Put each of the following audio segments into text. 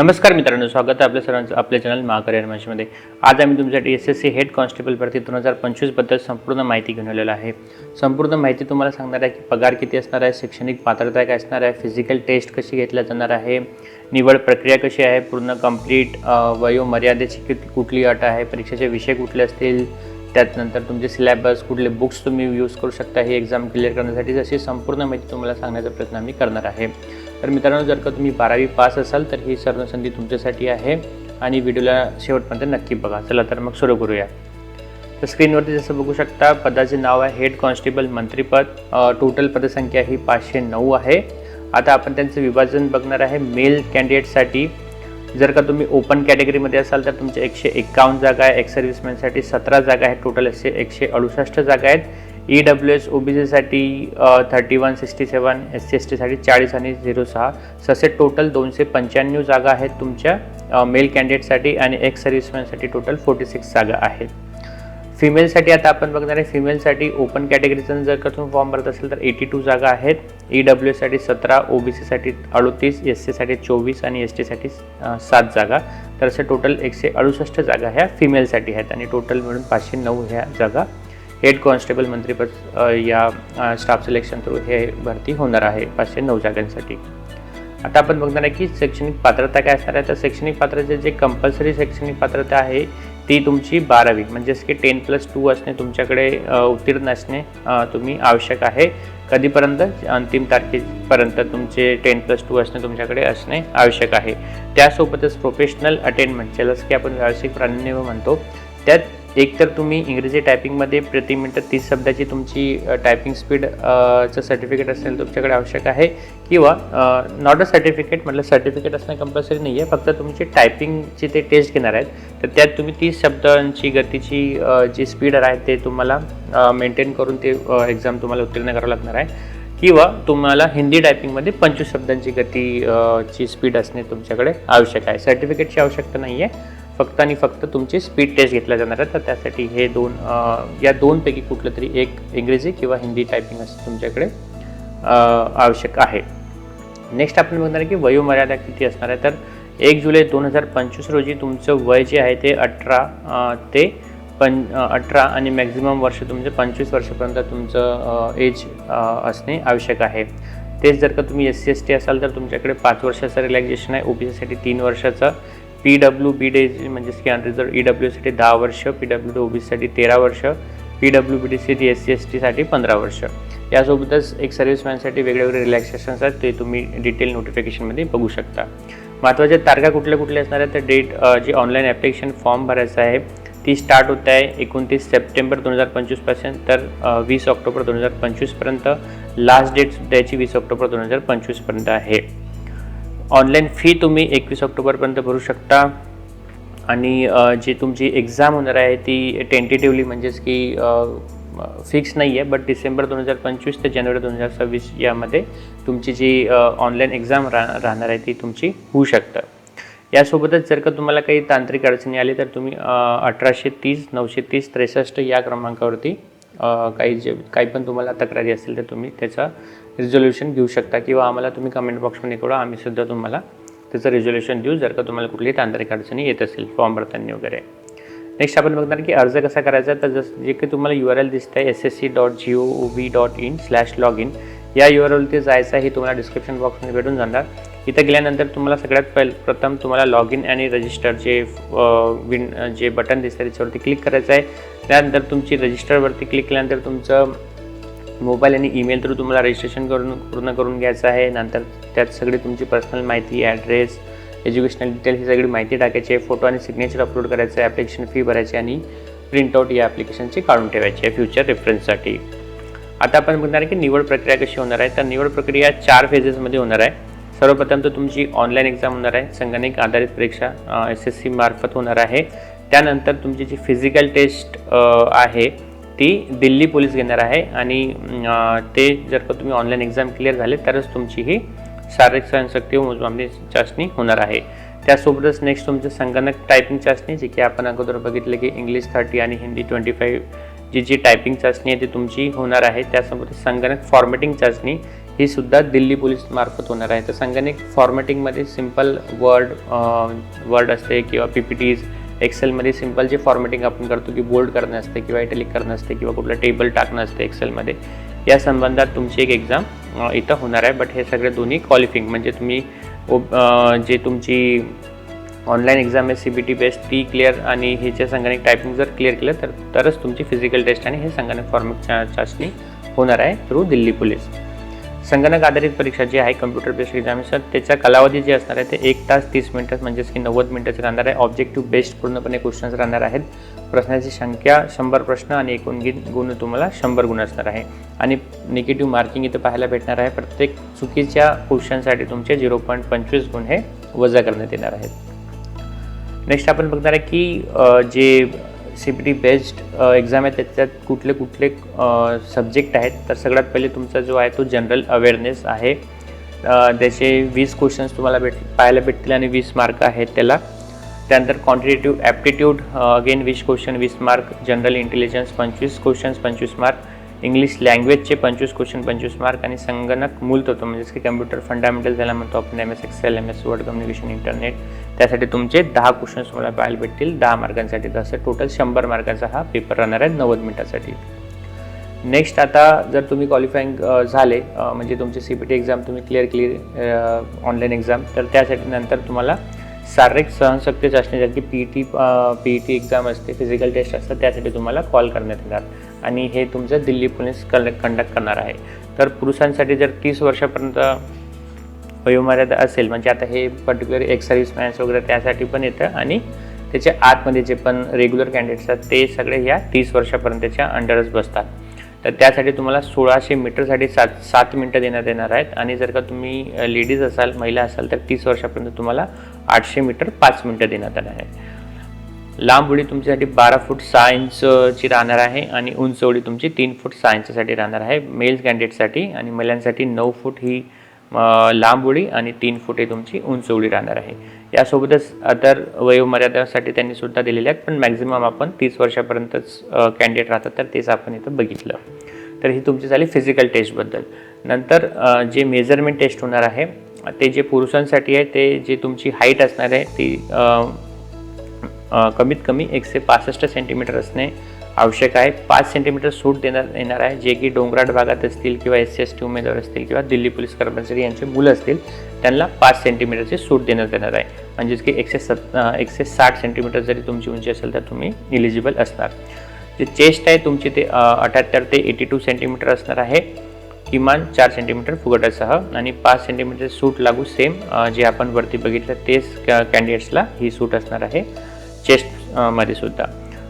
नमस्कार मित्रांनो स्वागत आहे आपल्या सर्वांचं आपल्या चॅनल महाकरियर मॅचमध्ये आज आम्ही तुमच्यासाठी S S C head constable भरती दोन हजार पंचवीसबद्दल संपूर्ण माहिती घेऊन आलेलो आहे. संपूर्ण माहिती तुम्हाला सांगणार आहे की पगार किती असणार आहे शैक्षणिक पात्रता काय असणार आहे फिजिकल टेस्ट कशी घेतल्या जाणार आहे निवड प्रक्रिया कशी आहे पूर्ण कंप्लीट वयोमर्यादेची किती कुठली अट आहे परीक्षेचे विषय कुठले असतील त्यानंतर तुमचे सिलेबस कुठले बुक्स तुम्ही यूज करू शकता ही एक्झाम क्लिअर करण्यासाठी अशी संपूर्ण माहिती तुम्हाला सांगण्याचा प्रयत्न आम्ही करणार आहे. तर मित्रांनो जर का तुम्ही बारावी पास असाल तर ही सर्व संधी तुमच्यासाठी आहे आणि व्हिडिओला शेवटपर्यंत नक्की बघा. चला तर मग सुरू करूया. तर स्क्रीनवरती जसं बघू शकता पदाचे नाव आहे हेड कॉन्स्टेबल मंत्रीपद. टोटल पदसंख्या ही पाचशे नऊ आहे. आता आपण त्यांचं विभाजन बघणार आहे मेल कॅन्डिडेटसाठी जर का तुम्ही ओपन कॅटेगरीमध्ये असाल तर तुमचे एकशे एक्कावन्न जागा आहे. एक्स सर्व्हिसमॅनसाठी सतरा जागा आहेत टोटल असे एकशे अडुसष्ट जागा आहेत. E W S O B सीसाठी thirty one sixty seven S C S टीसाठी चाळीस आणि झिरो सहा. तसे टोटल दोनशे पंच्याण्णव जागा आहेत तुमच्या मेल कॅन्डिडेटसाठी आणि एक्स सर्व्हिसमॅनसाठी टोटल फोर्टी सिक्स जागा आहेत. फिमेलसाठी आता आपण बघणार आहे फिमेलसाठी ओपन कॅटेगरीचा जर का तुम्ही फॉर्म भरत असेल तर एटी टू जागा आहेत. ई डब्ल्यू एससाठी सतरा ओ बी सीसाठी अडोतीस एस सीसाठी चोवीस आणि एस टीसाठी सात जागा. तर असे टोटल एकशे अडुसष्ट जागा ह्या फिमेलसाठी आहेत आणि टोटल मिळून पाचशे नऊ ह्या जागा हेड कॉन्स्टेबल मंत्रीपद या स्टाफ सिलेक्शन थ्रू हे भरती होणार आहे पाचशे नऊ जागांसाठी. आता आपण बघणार आहे की शैक्षणिक पात्रता काय असणार आहे. तर शैक्षणिक पात्रते जे कंपल्सरी शैक्षणिक पात्रता आहे ती तुमची बारावी म्हणजेच की टेन प्लस टू असणे तुमच्याकडे उत्तीर्ण असणे तुम्ही आवश्यक आहे. कधीपर्यंत? अंतिम तारखेपर्यंत तुमचे टेन प्लस टू असणे तुमच्याकडे असणे आवश्यक आहे. त्यासोबतच प्रोफेशनल अटेनमेंट ज्यालाच की आपण व्यावसायिक प्रावीण्य म्हणतो त्यात एक तर तुम्ही इंग्रजी टायपिंगमध्ये प्रति मिनिट तीस शब्दाची तुमची टायपिंग स्पीड चं सर्टिफिकेट असेल तुमच्याकडे आवश्यक आहे किंवा नॉट अ सर्टिफिकेट म्हटलं सर्टिफिकेट असणं कंपल्सरी नाही आहे फक्त तुमची टायपिंगची ते टेस्ट घेणार आहेत तर त्यात तुम्ही तीस शब्दांची गतीची जी स्पीड आहे ते तुम्हाला मेंटेन करून ते एक्झाम तुम्हाला उत्तीर्ण करावं लागणार आहे किंवा तुम्हाला हिंदी टायपिंगमध्ये पंचवीस शब्दांची गती ची स्पीड असणे तुमच्याकडे आवश्यक आहे. सर्टिफिकेटची आवश्यकता नाही आहे फक्त आणि फक्त तुमची स्पीड टेस्ट घेतल्या जाणार आहे तर त्यासाठी हे दोन या दोनपैकी कुठलं तरी एक इंग्रजी किंवा हिंदी टायपिंग असं तुमच्याकडे आवश्यक आहे. नेक्स्ट आपण बघणार आहे की वयोमर्यादा किती असणार आहे. तर एक जुलै दोन हजार पंचवीस रोजी तुमचं वय जे आहे ते अठरा ते पं अठरा आणि मॅक्झिमम वर्ष तुमचं पंचवीस वर्षापर्यंत तुमचं एज असणे आवश्यक आहे. तेच जर का तुम्ही एस सी एस टी असाल तर तुमच्याकडे पाच वर्षाचं रिलॅक्झेशन आहे. ओ बी सीसाठी तीन वर्षाचं. पी डब्ल्यू बी डे म्हणजे की अनरिझर्व ई डब्ल्यू साठी दहा वर्ष पी डब्ल्यू ओ ओबीसीसाठी तेरा वर्ष P W B D C S C S टीसाठी पंधरा वर्ष. यासोबतच एक सर्व्हिसमॅनसाठी वेगवेगळे रिलॅक्सेशन्स आहेत ते तुम्ही डिटेल नोटिफिकेशनमध्ये बघू शकता. महत्त्वाच्या तारखा कुठल्या कुठल्या असणार आहेत तर डेट जी ऑनलाईन ॲप्लिकेशन फॉर्म भरायचं आहे ती स्टार्ट होत आहे एकोणतीस सप्टेंबर दोन हजार पंचवीसपासून तर वीस ऑक्टोबर दोन हजार पंचवीसपर्यंत लास्ट डेट द्यायची वीस ऑक्टोबर दोन हजार पंचवीसपर्यंत आहे. ऑनलाईन फी तुम्ही एकवीस ऑक्टोबरपर्यंत भरू शकता. आणि जी तुमची एक्झाम होणार आहे ती टेंटेटिव्हली म्हणजेच की फिक्स नाही आहे बट डिसेंबर दोन हजार पंचवीस ते जानेवारी दोन हजार सव्वीस यामध्ये तुमची जी ऑनलाईन एक्झाम रा राहणार आहे ती तुमची होऊ शकतं. यासोबतच जर का तुम्हाला काही तांत्रिक अडचणी आली तर तुम्ही अठराशे तीस नऊशे तीस त्रेसष्ट या क्रमांकावरती काही जे काही पण तुम्हाला तक्रारी असतील तर तुम्ही त्याचं रिझोल्युशन घेऊ शकता किंवा आम्हाला तुम्ही कमेंट बॉक्समध्ये कळवा. आम्ही सुद्धा तुम्हाला त्याचं रिझोल्युशन देऊ. जर का तुम्हाला कुठलीही तांत्रिक अडचणी येत असेल फॉर्म भरताना वगैरे. नेक्स्ट आपण बघणार की अर्ज कसा करायचा? तर जसं जे काही तुम्हाला यू आर एल दिसत आहे S S C dot G O V dot in slash log in या यू आर एलवरती जायचं आहे हे तुम्हाला डिस्क्रिप्शन बॉक्समध्ये भेटून जाणार. इथं गेल्यानंतर तुम्हाला सगळ्यात पहिले प्रथम तुम्हाला लॉग इन आणि रजिस्टर जे विन जे बटन दिसतं त्याच्यावरती क्लिक करायचं आहे. त्यानंतर तुमची रजिस्टरवरती क्लिक केल्यानंतर तुमचं मोबाईल आणि ईमेल थ्रू तुम्हाला रजिस्ट्रेशन करून पूर्ण करून घ्यायचं आहे. नंतर त्यात सगळी तुमची पर्सनल माहिती ॲड्रेस एज्युकेशनल डिटेल ही सगळी माहिती टाकायची आहे. फोटो आणि सिग्नेचर अपलोड करायचं आहे. ॲप्लिकेशन फी भरायची आणि प्रिंटआउट या ॲप्लिकेशनची काढून ठेवायची आहे फ्युचर रेफरन्ससाठी आता आपण बघणार आहे की निवड प्रक्रिया कशी होणार आहे. तर निवड प्रक्रिया चार फेजेसमध्ये होणार आहे. सर्वप्रथम तर तुमची ऑनलाईन एक्झाम होणार आहे. संगणक आधारित परीक्षा एस एस सी मार्फत होणार आहे. त्यानंतर तुमची जी फिजिकल टेस्ट आहे ती दिल्ली पोलीस घेणार आहे. आणि ते जर का तुम्ही ऑनलाईन एक्झाम क्लिअर झाले तरच तुमची ही शारीरिक सहनशक्ती व मोजमापणी चाचणी होणार आहे. त्यासोबतच नेक्स्ट तुमचं संगणक टायपिंग चाचणी जी की आपण अगोदर बघितलं की इंग्लिश थर्टी आणि हिंदी ट्वेंटी फाईव्ह जी जी टायपिंग चाचणी आहे ती तुमची होणार आहे. त्यासोबत संगणक फॉर्मॅटिंग चाचणी ही सुद्धा दिल्ली पोलीसमार्फत होणार आहे. तर संगणक फॉर्मॅटिंगमध्ये सिंपल वर्ड वर्ड असते किंवा पी पी टीज एक्सेलमध्ये सिंपल जे फॉर्मॅटिंग आपण करतो की बोल्ड करणं असते किंवा इटॅलिक करणं असते किंवा कुठलं टेबल टाकणं असते एक्सेलमध्ये या संबंधात तुमची एक एक्झाम इथं होणार आहे. बट हे सगळे दोन्ही क्वालिफिंग म्हणजे तुम्ही ओ जे तुमची ऑनलाईन एक्झाम आहे सी बी टी बेस्ट ती क्लिअर आणि हे जे संगणक टायपिंग जर क्लिअर केलं तर तरच तुमची फिजिकल टेस्ट आणि हे संगणक फॉर्मॅट चाचणी होणार आहे थ्रू दिल्ली पोलीस. संगणक आधारित परीक्षा जी आहे कम्प्युटर बेस्ड एक्झामिनेशन त्याचा कालावधी जे असणार आहे ते एक तास तीस मिनटं म्हणजेच की नव्वद मिनटाचं राहणार आहे. ऑब्जेक्टिव्ह बेस्ड पूर्णपणे क्वेश्चन्स राहणार आहेत. प्रश्नाची संख्या शंभर प्रश्न आणि एकूण गुण तुम्हाला शंभर गुण असणार आहे. आणि निगेटिव्ह मार्किंग इथं पाहायला भेटणार आहे. प्रत्येक चुकीच्या क्वेश्चनसाठी तुमचे झिरो पॉईंट पंचवीस गुण हे वजा करण्यात येणार आहेत. नेक्स्ट आपण बघणार आहे की जे C P T based exam आहे त्याच्यात कुठले कुठले uh, सब्जेक्ट आहेत. तर सगळ्यात पहिले तुमचा जो आहे तो जनरल अवेअरनेस आहे. Uh, त्याचे वीस क्वेश्चन्स तुम्हाला भेट पाहायला भेटतील आणि वीस मार्क आहेत त्याला. त्यानंतर क्वांटिटेटिव्ह ॲप्टिट्यूड अगेन वीस क्वेश्चन वीस मार्क जनरल इंटेलिजन्स पंचवीस क्वेश्चन्स पंचवीस मार्क इंग्लिश लँग्वेजचे पंचवीस क्वेश्चन पंचवीस मार्क आणि संगणक मूलतत्व म्हणजेच की कम्प्युटर फंडामेंटल ज्याला म्हणतो आपण M S Excel M S Word communication internet त्यासाठी तुमचे दहा क्वेश्चन्स तुम्हाला पाहायला भेटतील. दहा मार्कांसाठी तर टोटल शंभर मार्कांचा हा पेपर राहणार आहे नव्वद मिनिटासाठी. नेक्स्ट आता जर तुम्ही क्वालिफाईंग झाले म्हणजे तुमची सी पी टी एक्झाम तुम्ही क्लिअर क्लिअर ऑनलाईन एक्झाम तर त्यासाठी नंतर तुम्हाला शारीरिक सहनशक्ती चाचणीसारखी P T P T exam असते फिजिकल टेस्ट असतात त्यासाठी तुम्हाला कॉल करण्यात येणार आणि हे तुमचं दिल्ली पोलीस कंडक्ट करणार आहे. तर पुरुषांसाठी जर तीस वर्षापर्यंत वयोमर्यादा असेल म्हणजे आता हे पर्टिक्युलर एक्स सर्व्हिसमॅन्स वगैरे त्यासाठी पण येतं आणि त्याच्या आतमध्ये जे पण रेग्युलर कॅन्डिडेट्स आहेत ते सगळे या तीस वर्षापर्यंतच्या अंडरच बसतात. तर त्यासाठी तुम्हाला सोळाशे मीटरसाठी सात सात मिनटं देण्यात येणार आहेत. आणि जर का तुम्ही लेडीज असाल महिला असाल तर तीस वर्षापर्यंत तुम्हाला आठशे मीटर पाच मिनटं देण्यात येणार आहे लांब उडी तुमच्यासाठी बारा फूट सहा इंचची राहणार आहे आणि उंच उडी तुमची तीन फूट सहा इंचसाठी राहणार आहे. मेल्स कॅन्डिडेटसाठी आणि महिलांसाठी नऊ फूट ही लांब उडी आणि तीन फूट ही तुमची उंच उडी राहणार आहे. यासोबतच अदर वयोमर्यादासाठी त्यांनी सुद्धा दिलेल्या आहेत पण मॅक्झिमम आपण तीस वर्षापर्यंतच कॅन्डिडेट राहतात तर तेच आपण इथं बघितलं. तर ही तुमची झाली फिजिकल टेस्टबद्दल नंतर जे मेजरमेंट टेस्ट होणार आहे ते जे पुरुषांसाठी आहे ते जे तुमची हाईट असणार आहे ती कमीत कमी एकशे पासष्ट सेंटीमीटर असणे आवश्यक आहे. पाच सेंटीमीटर सूट देण्यात येणार आहे जे की डोंगराळ भागात असतील किंवा एस सी एस टी उमेदवार असतील किंवा दिल्ली पोलीस कर्मचारी यांचे मुलं असतील. त्यांना पाच सेंटीमीटरची सूट देण्यात येणार आहे. म्हणजेच की एकशे सत् एकशे साठ सेंटीमीटर जरी तुमची उंची असेल तर तुम्ही इलिजिबल असणार. जे चेस्ट आहे तुमची ते अठ्याहत्तर ते एटी टू सेंटीमीटर असणार आहे. किमान चार सेंटीमीटर फुगटासह आणि पाच सेंटीमीटर सूट लागू सेम जे आपण वरती बघितलं तेच कॅन्डिडेट्सला ही सूट असणार आहे. चेस्टमध्ये सुद्धा.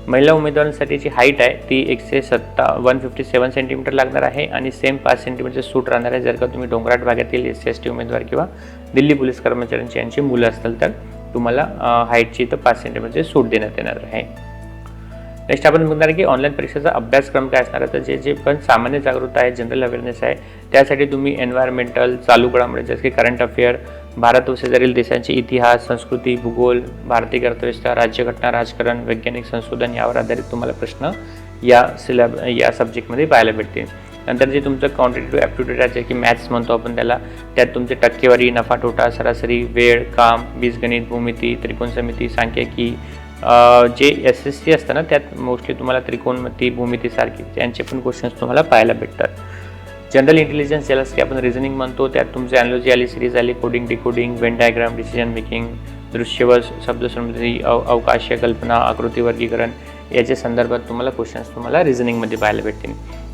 महिला उमेदवारांसाठीची हाईट आहे ती एकशे सत्ता वन फिफ्टी सेवन सेंटीमीटर लागणार आहे आणि सेम पाच सेंटीमीटरचे सूट राहणार आहे. जर का तुम्ही डोंगराट भागातील एस सी एस टी उमेदवार किंवा दिल्ली पोलीस कर्मचाऱ्यांची यांची मुलं असतील तर तुम्हाला हाईटची तर पाच सेंटीमीटरचे सूट देण्यात येणार आहे. नेक्स्ट आपण बघणार की ऑनलाईन परीक्षेचा अभ्यासक्रम काय असणार आहे. तर जे जे पण सामान्य जागरूकता आहे जनरल अवेअरनेस आहे त्यासाठी तुम्ही एन्व्हायरमेंटल चालू घडामोडी म्हणजे जसं की करंट अफेअर भारत व शेजारील देशांचे इतिहास संस्कृती भूगोल भारतीय अर्थव्यवस्था राज्यघटना राजकारण वैज्ञानिक संशोधन यावर आधारित तुम्हाला प्रश्न या सिलॅब या सब्जेक्टमध्ये पाहायला भेटतील. नंतर जे तुमचं क्वांटिटेटिव्ह ॲप्टिट्यूड आहे जे की मॅथ्स म्हणतो आपण त्याला त्यात तुमचे टक्केवारी नफा तोटा सरासरी वेळ काम बीजगणित भूमिती त्रिकोण समिती सांख्यिकी जे एस एस सी असतं ना त्यात मोस्टली तुम्हाला त्रिकोणमती भूमितीसारखी त्यांचे पण क्वेश्चन्स तुम्हाला पाहायला भेटतात. जनरल इंटेलिजन्स ज्याला की आपण रिझनिंग म्हणतो त्यात तुमचे अॅनॉलॉजी आली सिरीज आली coding decoding Venn diagram decision making दृश्यवस शब्दसमृद्धी अव अवकाशीय कल्पना आकृती वर्गीकरण याच्या संदर्भात तुम्हाला क्वेश्चन्स तुम्हाला रिझनिंगमध्ये पाहायला भेटतील.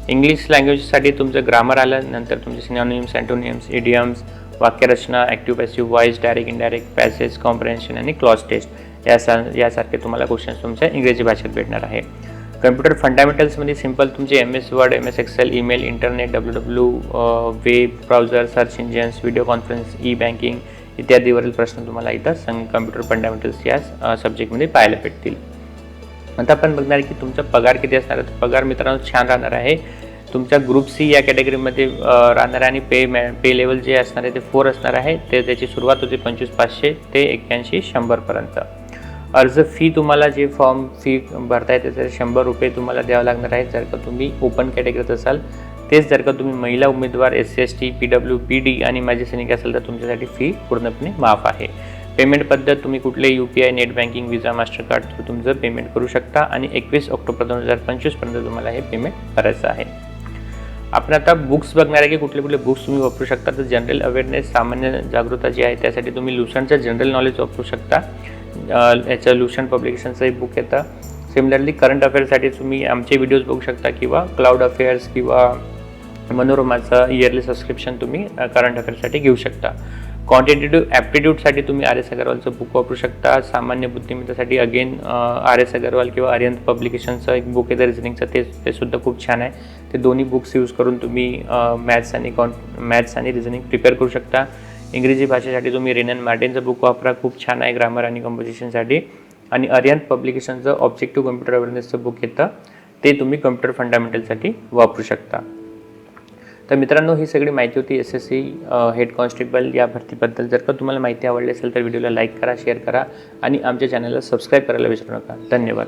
इंग्लिश लँग्वेजसाठी तुमचं ग्रामर आलं नंतर तुमचे सिनॉनिम्स अँटोनियम्स इडियम्स वाक्यरचना active passive voice direct indirect passage comprehension आणि क्लॉज टेस्ट या यासारखे तुम्हाला क्वेश्चन्स तुमच्या इंग्रजी भाषेत भेटणार आहे. कम्प्युटर फंडामेंटल्समध्ये सिंपल तुमचे M S Word M S Excel email internet W W web browser search engines video conference E banking इत्यादीवरील प्रश्न तुम्हाला इथं सं कम्प्युटर फंडामेंटल्स या सब्जेक्टमध्ये पाहायला भेटतील. आता आपण बघणार की तुमचा पगार किती असणार आहे. तर पगार मित्रांनो छान राहणार आहे. तुमच्या ग्रुप सी या कॅटेगरीमध्ये राहणार आहे आणि पे मॅ पे लेवल जे असणार आहे ते फोर असणार आहे. ते त्याची सुरुवात होते पंचवीस पाचशे ते एक्क्याऐंशी शंभरपर्यंत. अर्ज फी तुम्हाला जे फॉर्म फी भरताय त्याचे शंभर रुपये तुम्हाला द्यावं लागणार आहे जर का तुम्ही ओपन कॅटेगरीत असाल तेच जर का तुम्ही महिला उमेदवार S C S T P W P D आणि माझे सैनिक असेल तर तुमच्यासाठी फी पूर्णपणे माफ आहे. पेमेंट पद्धत तुम्ही कुठले U P I net banking Visa Mastercard through तुमचं पेमेंट करू शकता आणि एकवीस ऑक्टोबर दोन हजार पंचवीसपर्यंत तुम्हाला हे पेमेंट करायचं आहे. आपण आता बुक्स बघणार आहे की कुठले कुठले बुक्स तुम्ही वापरू शकता. तर जनरल अवेअरनेस सामान्य जागृता जी आहे त्यासाठी तुम्ही लुशनचं जनरल नॉलेज वापरू शकता. याच्या याचं लुशन पब्लिकेशनचं एक बुक येतं. सिमिलरली करंट अफेअर्ससाठी तुम्ही आमचे व्हिडिओज बघू शकता किंवा क्लाउड अफेअर्स किंवा मनोरमाचं इयरली सबस्क्रिप्शन तुम्ही करंट अफेअर्ससाठी घेऊ शकता. क्वांटिटेटिव्ह ॲप्टिट्यूडसाठी तुम्ही आर एस अगरवालचं बुक वापरू शकता. सामान्य बुद्धिमत्तासाठी अगेन आर एस अगरवाल किंवा आर्यंत पब्लिकेशनचं एक बुक आहे रिझनिंगचं ते ते सुद्धा खूप छान आहे. ते दोन्ही बुक्स यूज करून तुम्ही मॅथ्स आणि कॉन मॅथ्स आणि रिझनिंग प्रिपेअर करू शकता. इंग्रजी भाषेसाठी तुम्ही रेनन मार्टिनचं बुक वापरा. खूप छान आहे ग्रामर आणि कंपोजिशनसाठी आणि अरियंत पब्लिकेशनचं ऑब्जेक्टिव्ह कम्प्युटर अवेअरनेसचं बुक येतं. ते तुम्ही कम्प्युटर फंडामेंटलसाठी वापरू शकता. तर मित्रांनो ही सगळी माहिती होती S S C head constable या भरतीबद्दल. जर का तुम्हाला माहिती आवडली असेल तर व्हिडिओला लाईक करा शेअर करा आणि आमच्या चॅनलला सबस्क्राईब करायला विसरू नका. धन्यवाद.